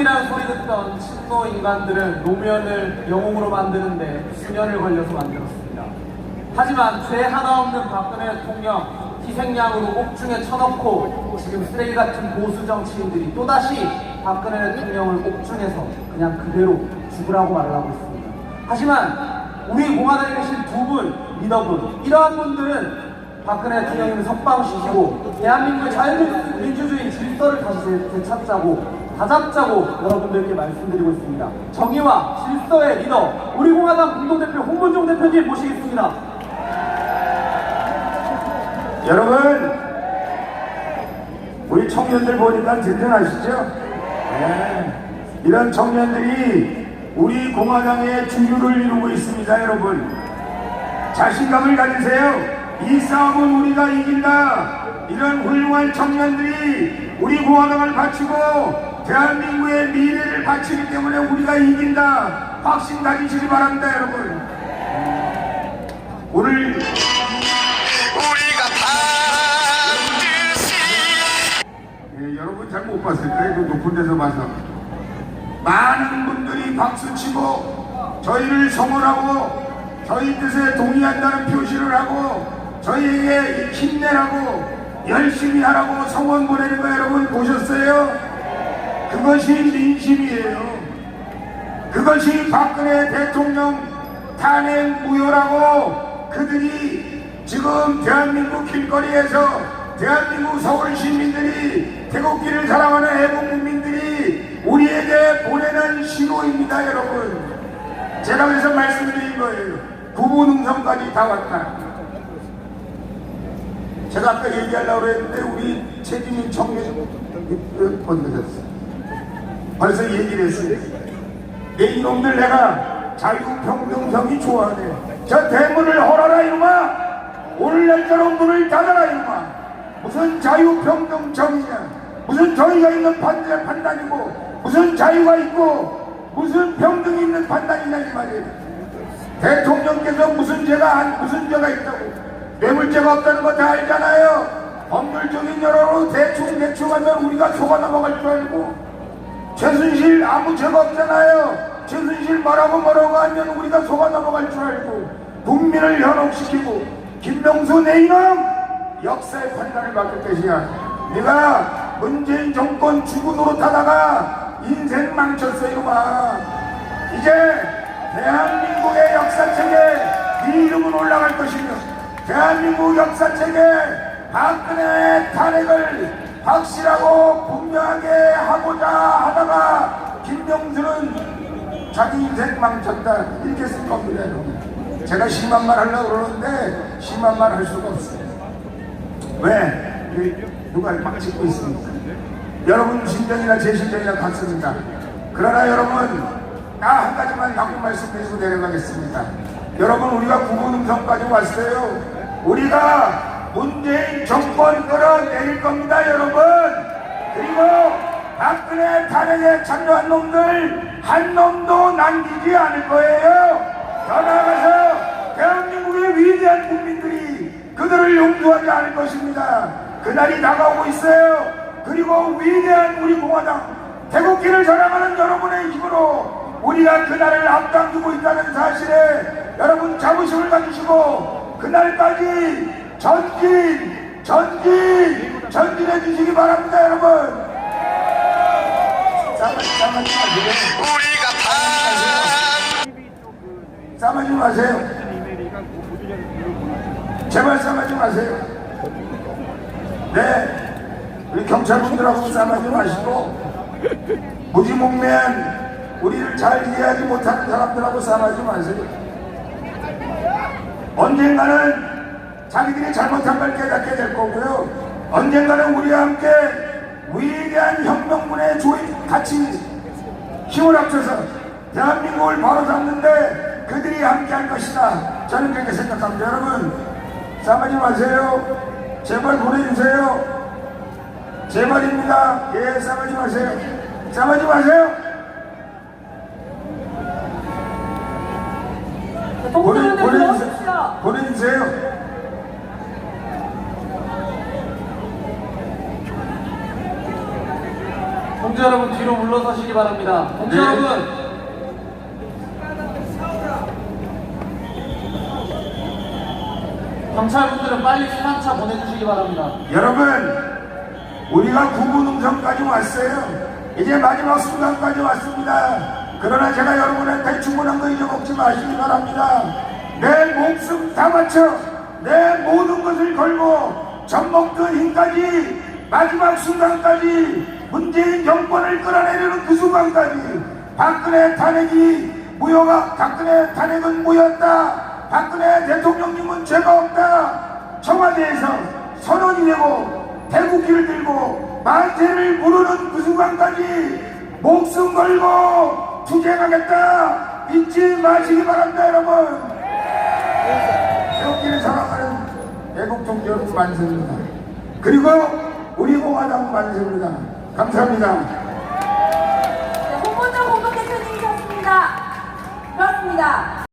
노숙이라는 소리 듣던 친노 인간들은 노면을 영웅으로 만드는데 수년을 걸려서 만들었습니다. 하지만 죄 하나 없는 박근혜 대통령 희생양으로 옥중에 쳐넣고 지금 쓰레기 같은 보수 정치인들이 또다시 박근혜 대통령을 옥중에서 그냥 그대로 죽으라고 말하고 있습니다. 하지만 우리 공화당에 계신 두 분 리더분 이러한 분들은 박근혜 대통령을 석방시키고 대한민국의 자유민주주의 질서를 다시 되- 되찾자고 다잡자고 여러분들께 말씀드리고 있습니다. 정의와 질서의 리더 우리 공화당 공동대표 홍문종 대표님 모시겠습니다. 여러분, 우리 청년들 보니까 든든하시죠? 네. 이런 청년들이 우리 공화당의 주류를 이루고 있습니다, 여러분. 자신감을 가지세요. 이 싸움은 우리가 이긴다. 이런 훌륭한 청년들이 우리 공화당을 바치고 대한민국의 미래를 바치기 때문에 우리가 이긴다. 확신 가지시기 바랍니다, 여러분. 오늘 우리가 반드시 예, 여러분 잘 못 봤을 거예요. 그 높은 데서 봐서. 많은 분들이 박수치고 저희를 성원하고 저희 뜻에 동의한다는 표시를 하고 저희에게 힘내라고 열심히 하라고 성원 보내는 거 여러분 보셨어요? 그것이 민심이에요. 그것이 박근혜 대통령 탄핵 무효라고 그들이 지금 대한민국 길거리에서 대한민국 서울 시민들이 태국기를 사랑하는 애국 국민들이 우리에게 보내는 신호입니다 여러분 제가 그래서 말씀드린 거예요 구분응성까지 다 왔다 제가 아까 얘기하려고 했는데 우리 최지민 청년 건드렸어 벌써 얘기를 했어요 내 이놈들 내가 자유평등성이 좋아하네. 저 대문을 헐어라 이놈아. 오늘날처럼 문을 닫아라 이놈아. 무슨 자유평등정이냐. 무슨 저희가 있는 판단, 판단이고 무슨 자유가 있고 무슨 평등이 있는 판단이냐 이 말이에요. 대통령께서 무슨 죄가 안- 무슨 죄가 있다고 뇌물죄가 없다는 거 다 알잖아요. 법률적인 여러로 대충 대충 하면 우리가 속아 넘어갈 줄 알고 최순실 아무 죄가 없잖아요. 최순실 뭐라고 뭐라고 하면 우리가 속아 넘어갈 줄 알고 국민을 현혹시키고 김명수 내 이놈 역사의 판단을 맡을 것이야. 네가 문재인 정권 주구 노릇하다가 인생 망쳤어 이놈아. 이제 대한민국의 역사책에 네 이름은 올라갈 것이며 대한민국 역사책에 박근혜 탄핵을 확실하고 분명하게 하고자 하다가 김명수는 자기 인생 망쳤다 이렇게 쓴 겁니다 여러분. 제가 심한 말 하려고 그러는데 심한 말 할 수가 없어요. 왜? 여기 누가 막 찍고 있습니까? 여러분 심정이나 제 심정이나 같습니다. 그러나 여러분 나 한 가지만 하고 말씀드리고 내려가겠습니다. 여러분 우리가 구분 음성까지 왔어요. 우리가 문재인 정권 끌어내릴 겁니다 여러분. 그리고 박근혜 탄핵에 참여한 놈들 한 놈도 남기지 않을 거예요. 더 나아가서 대한민국의 위대한 국민들이 그들을 용서하지 않을 것입니다. 그날이 다가오고 있어요. 그리고 위대한 우리 공화당 태국기를 자랑하는 여러분의 힘으로 우리가 그날을 앞당기고 있다는 사실에 여러분 자부심을 가지시고 그날까지 전진 전진 전진해 주시기 바랍니다 여러분. 싸마지 싸마지 마세요 우리가 반 싸마지 마세요. 제발 싸마지 마세요. 네 우리 경찰분들하고 싸마지 마시고 무지몽매한 우리를 잘 이해하지 못하는 사람들하고 싸우지 마세요. 언젠가는 자기들이 잘못한 걸 깨닫게 될 거고요. 언젠가는 우리와 함께 위대한 혁명군의 조임 같이 힘을 합쳐서 대한민국을 바로 잡는데 그들이 함께 할 것이다. 저는 그렇게 생각합니다. 여러분, 싸우지 마세요. 제발 보내주세요. 제발입니다. 예, 싸우지 마세요. 싸우지 마세요. 보내, 동료들 보내주세요. 나오십시다. 보내주세요. 동지 여러분 뒤로 물러서시기 바랍니다. 동지 네. 여러분. 경찰분들은 빨리 수상차 보내주시기 바랍니다. 여러분, 우리가 구분음성까지 왔어요. 이제 마지막 순간까지 왔습니다. 그러나 제가 여러분한테 주문한 거 잊어먹지 마시기 바랍니다. 내 목숨 다 바쳐 내 모든 것을 걸고 젖먹던 힘까지 마지막 순간까지 문재인 정권을 끌어내리는 그 순간까지 박근혜 탄핵이 무효가 박근혜 탄핵은 무효였다. 박근혜 대통령님은 죄가 없다. 청와대에서 선언이 되고 태국기를 들고 만세를 부르는 그 순간까지 목숨 걸고 투쟁하겠다. 잊지 마시기 바랍니다, 여러분. 태국기를 사랑하는 애국 종지 여러분 만세입니다. 그리고 우리 공화당 만세입니다. 감사합니다. 네, 홍문정 공동 대표님이셨습니다. 그렇습니다.